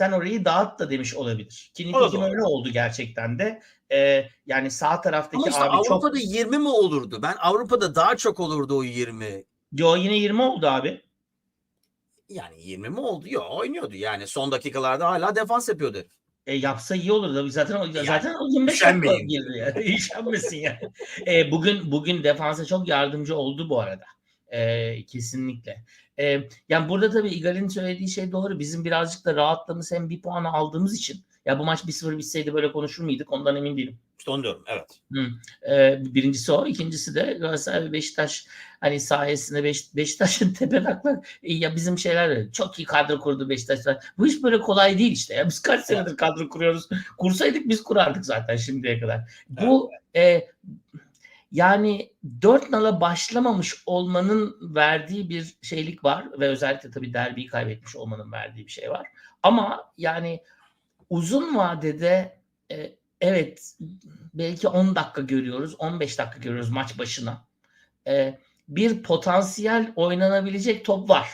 sen orayı dağıt da demiş olabilir. Ki da nitekim öyle oldu gerçekten de. Ee, yani sağ taraftaki Ama işte abi çok... Avrupa'da 20 mi olurdu? Ben Avrupa'da daha çok olurdu o 20. Yo yine 20 oldu abi. Yani 20 mi oldu? Yok oynuyordu yani. Son dakikalarda hala defans yapıyordu. herif. E, yapsa iyi olurdu. Zaten o, Yani, zaten o 25 dakika girdi yani. Üşenmesin yani. E, bugün bugün defansa çok yardımcı oldu bu arada. E, kesinlikle. E, yani burada tabii Igal'in söylediği şey doğru. Bizim birazcık da rahatlamız hem bir puanı aldığımız için. Ya bu maç 1-0 bitseydi böyle konuşur muyduk? Ondan emin değilim. İşte onu diyorum evet. Ee, birincisi o. ikincisi de Galatasaray ve Beşiktaş hani sayesinde Beş, Beşiktaş'ın tepe taklak e, ya bizim şeyler çok iyi kadro kurdu Beşiktaşlar. Bu iş böyle kolay değil işte. Ya biz kaç senedir kadro kuruyoruz. Kursaydık biz kurardık zaten şimdiye kadar. Bu e, yani dört nala başlamamış olmanın verdiği bir şeylik var ve özellikle tabii derbiyi kaybetmiş olmanın verdiği bir şey var. Ama yani uzun vadede e, evet belki 10 dakika görüyoruz, 15 dakika görüyoruz maç başına. E, bir potansiyel oynanabilecek top var.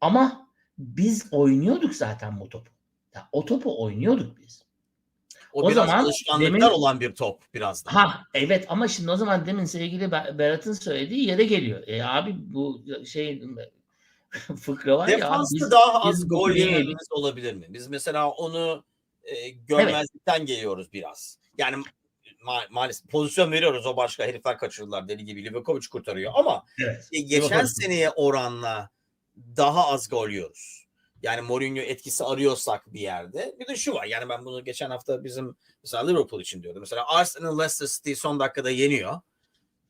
Ama biz oynuyorduk zaten bu topu. Ya, o topu oynuyorduk biz. O, O biraz zaman alışkanlıklar demin- olan bir top biraz da. Ha evet ama şimdi o zaman demin sevgili Ber- Berat'ın söylediği yere geliyor. E abi bu şey fıkra var ya. abi Defansta daha az biz gol yememiz olabilir mi? Biz mesela onu e, görmezlikten geliyoruz biraz. Yani ma- maalesef pozisyon veriyoruz o başka herifler kaçırdılar deli gibi Livakovic kurtarıyor ama Evet. e, geçen seneye oranla daha az gol yiyoruz. Yani Mourinho etkisi arıyorsak bir yerde. Bir de şu var yani ben bunu geçen hafta bizim mesela Liverpool için diyordum. Mesela Arsenal Leicester City son dakikada yeniyor.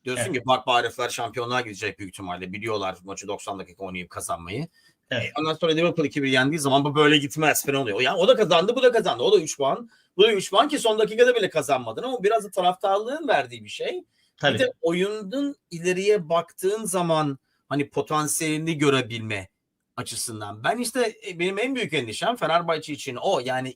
Diyorsun Evet. ki bak bu herifler şampiyonluğa gidecek büyük ihtimalle. Biliyorlar maçı 90 dakika oynayıp kazanmayı. Evet. Ondan sonra Liverpool 2-1 yendiği zaman bu böyle gitmez falan oluyor. Yani o da kazandı, bu da kazandı. O da 3 puan. Bu da 3 puan ki son dakikada bile kazanmadın ama biraz da taraftarlığın verdiği bir şey. Tabii. Bir de oyunun ileriye baktığın zaman hani potansiyelini görebilme açısından. Ben işte e, benim en büyük endişem Fenerbahçe için o. Yani